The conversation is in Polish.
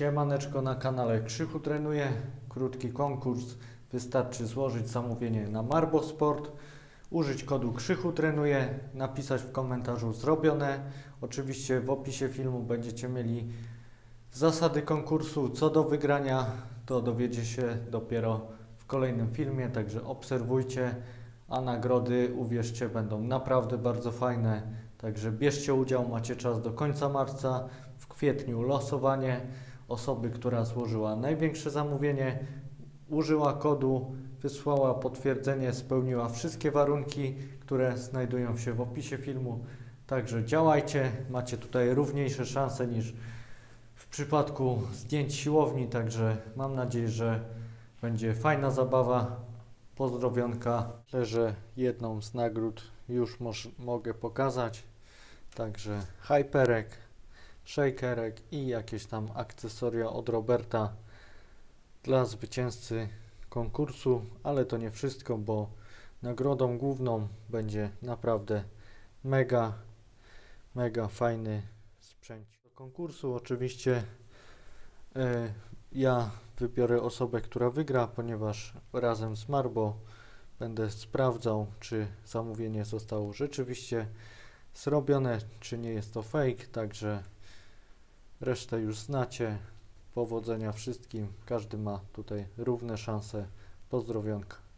Siemaneczko na kanale Krzychu Trenuje. Krótki konkurs. Wystarczy złożyć zamówienie na Marbo Sport, użyć kodu Krzychu Trenuje, napisać w komentarzu zrobione. Oczywiście w opisie filmu będziecie mieli zasady konkursu. Co do wygrania, to dowiecie się dopiero w kolejnym filmie, także obserwujcie. A nagrody, uwierzcie, będą naprawdę bardzo fajne. Także bierzcie udział, macie czas do końca marca. W kwietniu losowanie. Osoby, która złożyła największe zamówienie, użyła kodu, wysłała potwierdzenie, spełniła wszystkie warunki, które znajdują się w opisie filmu. Także działajcie, macie tutaj równiejsze szanse niż w przypadku zdjęć siłowni, także mam nadzieję, że będzie fajna zabawa. Pozdrowionka. Myślę, że jedną z nagród już mogę pokazać. Także hyperek, shakerek i jakieś tam akcesoria od Roberta dla zwycięzcy konkursu, ale to nie wszystko, bo nagrodą główną będzie naprawdę mega, mega fajny sprzęt. Do konkursu oczywiście e, ja wybiorę osobę, która wygra, ponieważ razem z Marbo będę sprawdzał, czy zamówienie zostało rzeczywiście zrobione, czy nie jest to fake, także resztę już znacie. Powodzenia wszystkim, każdy ma tutaj równe szanse. Pozdrowionka.